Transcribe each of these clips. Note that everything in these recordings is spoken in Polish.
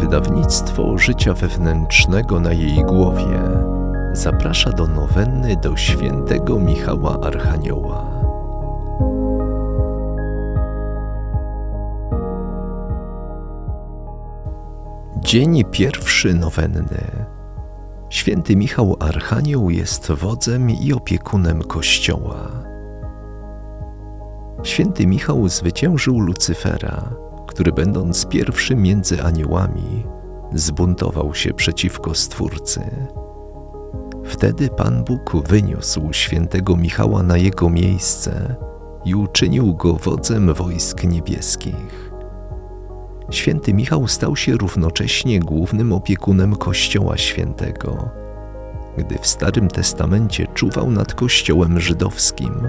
Wydawnictwo Życia Wewnętrznego na jej głowie zaprasza do nowenny do świętego Michała Archanioła. Dzień pierwszy nowenny. Święty Michał Archanioł jest wodzem i opiekunem Kościoła. Święty Michał zwyciężył Lucyfera, który będąc pierwszym między aniołami, zbuntował się przeciwko Stwórcy. Wtedy Pan Bóg wyniósł świętego Michała na jego miejsce i uczynił go wodzem wojsk niebieskich. Święty Michał stał się równocześnie głównym opiekunem Kościoła Świętego, gdy w Starym Testamencie czuwał nad Kościołem żydowskim,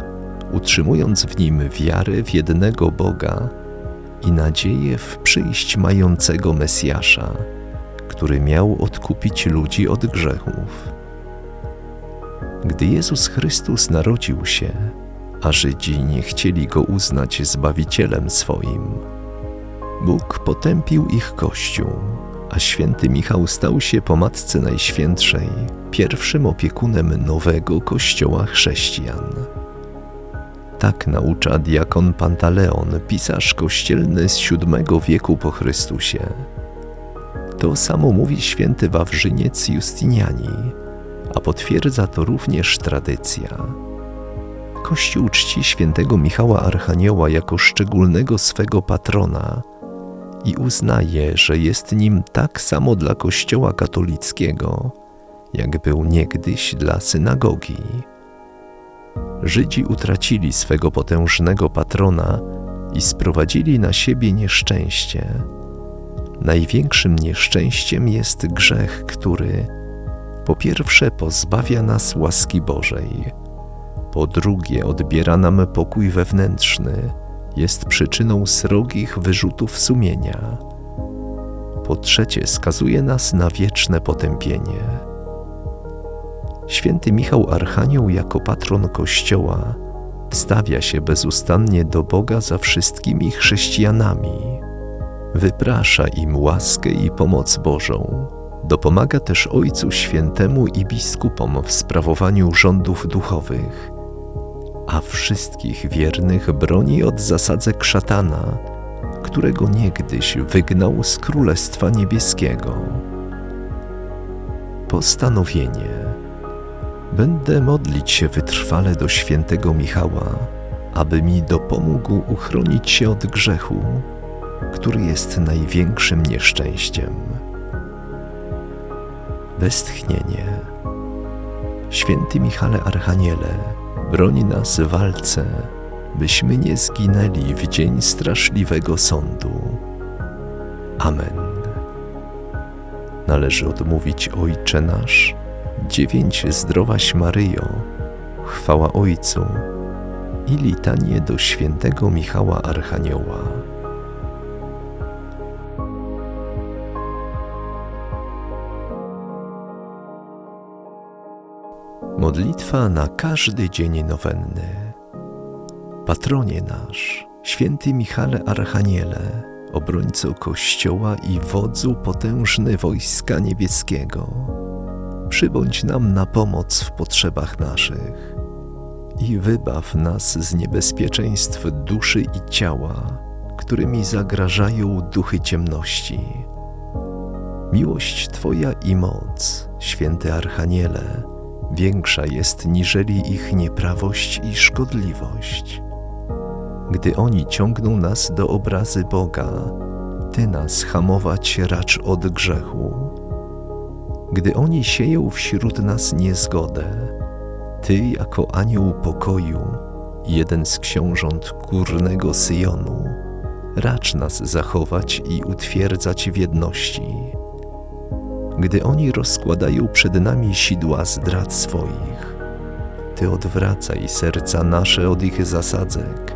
utrzymując w nim wiarę w jednego Boga i nadzieję w przyjść mającego Mesjasza, który miał odkupić ludzi od grzechów. Gdy Jezus Chrystus narodził się, a Żydzi nie chcieli go uznać zbawicielem swoim, Bóg potępił ich Kościół, a święty Michał stał się po Matce Najświętszej pierwszym opiekunem nowego Kościoła chrześcijan. Tak naucza diakon Pantaleon, pisarz kościelny z VII wieku po Chrystusie. To samo mówi święty Wawrzyniec Justiniani, a potwierdza to również tradycja. Kościół czci świętego Michała Archanioła jako szczególnego swego patrona i uznaje, że jest nim tak samo dla Kościoła katolickiego, jak był niegdyś dla synagogi. Żydzi utracili swego potężnego patrona i sprowadzili na siebie nieszczęście. Największym nieszczęściem jest grzech, który po pierwsze pozbawia nas łaski Bożej, po drugie odbiera nam pokój wewnętrzny, jest przyczyną srogich wyrzutów sumienia, po trzecie skazuje nas na wieczne potępienie. Święty Michał Archanioł jako patron Kościoła stawia się bezustannie do Boga za wszystkimi chrześcijanami. Wyprasza im łaskę i pomoc Bożą. Dopomaga też Ojcu Świętemu i biskupom w sprawowaniu rządów duchowych, a wszystkich wiernych broni od zasadzek szatana, którego niegdyś wygnał z Królestwa Niebieskiego. Postanowienie Będę modlić się wytrwale do świętego Michała, aby mi dopomógł uchronić się od grzechu, który jest największym nieszczęściem. Westchnienie. Święty Michale Archaniele, broń nas w walce, byśmy nie zginęli w dzień straszliwego sądu. Amen. Należy odmówić Ojcze nasz, dziewięć Zdrowaś Maryjo, chwała Ojcu i litanie do świętego Michała Archanioła. Modlitwa na każdy dzień nowenny. Patronie nasz, święty Michale Archaniele, obrońco Kościoła i wodzu potężny wojska niebieskiego, przybądź nam na pomoc w potrzebach naszych i wybaw nas z niebezpieczeństw duszy i ciała, którymi zagrażają duchy ciemności. Miłość Twoja i moc, święty Archaniele, większa jest niżeli ich nieprawość i szkodliwość. Gdy oni ciągną nas do obrazy Boga, Ty nas hamować racz od grzechu. Gdy oni sieją wśród nas niezgodę, Ty jako anioł pokoju, jeden z książąt górnego Syjonu, racz nas zachować i utwierdzać w jedności gdy oni rozkładają przed nami sidła zdrad swoich. Ty odwracaj serca nasze od ich zasadzek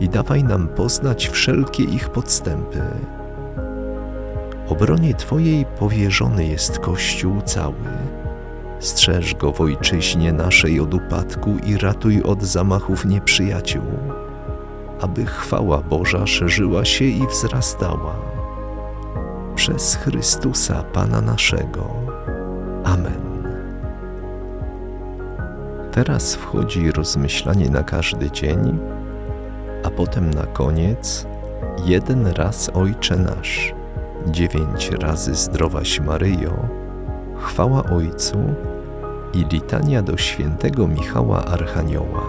i dawaj nam poznać wszelkie ich podstępy. Obronie Twojej powierzony jest Kościół cały. Strzeż go w ojczyźnie naszej od upadku i ratuj od zamachów nieprzyjaciół, aby chwała Boża szerzyła się i wzrastała przez Chrystusa Pana naszego. Amen. Teraz wchodzi rozmyślanie na każdy dzień, a potem na koniec jeden raz Ojcze Nasz, dziewięć razy Zdrowaś Maryjo, chwała Ojcu i litania do świętego Michała Archanioła.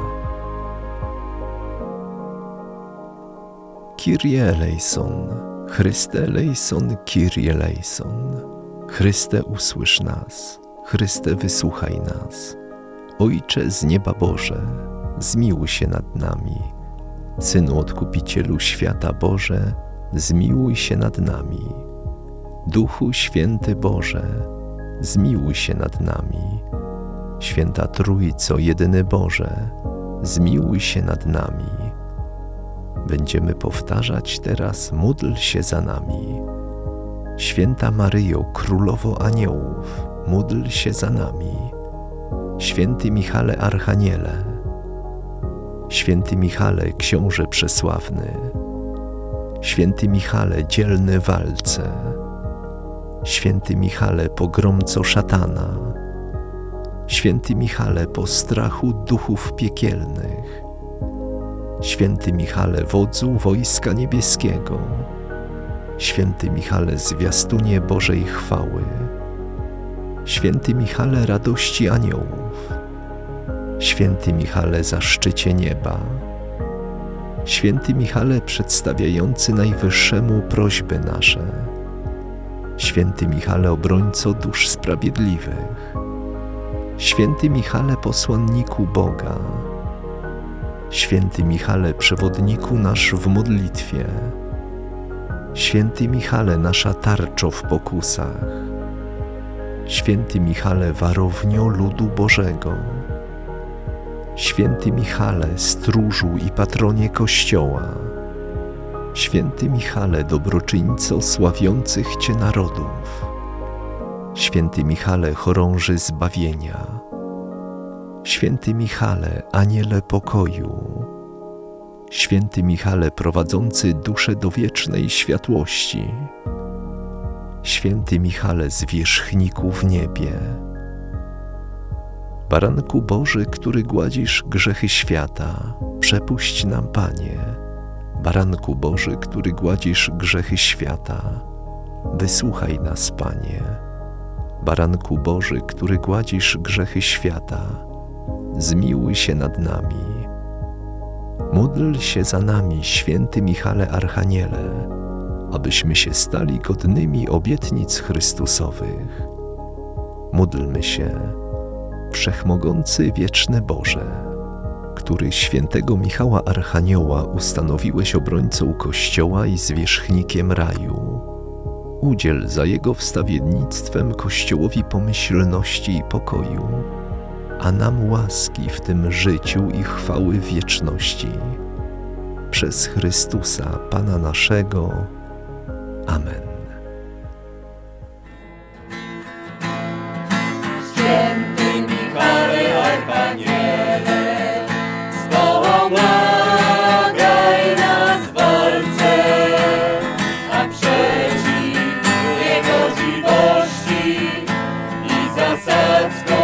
Kyrie eleison, Chryste eleison, Kyrie eleison. Chryste usłysz nas, Chryste wysłuchaj nas. Ojcze z nieba Boże, zmiłuj się nad nami. Synu Odkupicielu świata Boże, zmiłuj się nad nami. Duchu Święty Boże, zmiłuj się nad nami. Święta Trójco, jedyny Boże, zmiłuj się nad nami. Będziemy powtarzać teraz, módl się za nami. Święta Maryjo, Królowo Aniołów, módl się za nami. Święty Michale Archaniele, Święty Michale, Książę Przesławny, Święty Michale, dzielny walce, Święty Michale, pogromco szatana, Święty Michale, po strachu duchów piekielnych, Święty Michale, wodzu wojska niebieskiego, Święty Michale, zwiastunie Bożej chwały, Święty Michale, radości aniołów, Święty Michale, zaszczycie nieba, Święty Michale, przedstawiający Najwyższemu prośby nasze, Święty Michale, obrońco dusz sprawiedliwych, Święty Michale, posłanniku Boga, Święty Michale, przewodniku nasz w modlitwie, Święty Michale, nasza tarczo w pokusach, Święty Michale, warownio ludu Bożego, Święty Michale, stróżu i patronie Kościoła, Święty Michale, dobroczyńco sławiących Cię narodów, Święty Michale, chorąży zbawienia, Święty Michale, aniele pokoju, Święty Michale, prowadzący duszę do wiecznej światłości, Święty Michale, zwierzchniku w niebie, Baranku Boży, który gładzisz grzechy świata, przepuść nam, Panie. Baranku Boży, który gładzisz grzechy świata, wysłuchaj nas, Panie. Baranku Boży, który gładzisz grzechy świata, zmiłuj się nad nami. Módl się za nami, święty Michale Archaniele, abyśmy się stali godnymi obietnic Chrystusowych. Módlmy się, Wszechmogący Wieczny Boże, który świętego Michała Archanioła ustanowiłeś obrońcą Kościoła i zwierzchnikiem raju, udziel za jego wstawiennictwem Kościołowi pomyślności i pokoju, a nam łaski w tym życiu i chwały wieczności. Przez Chrystusa, Pana naszego. Amen. assets go.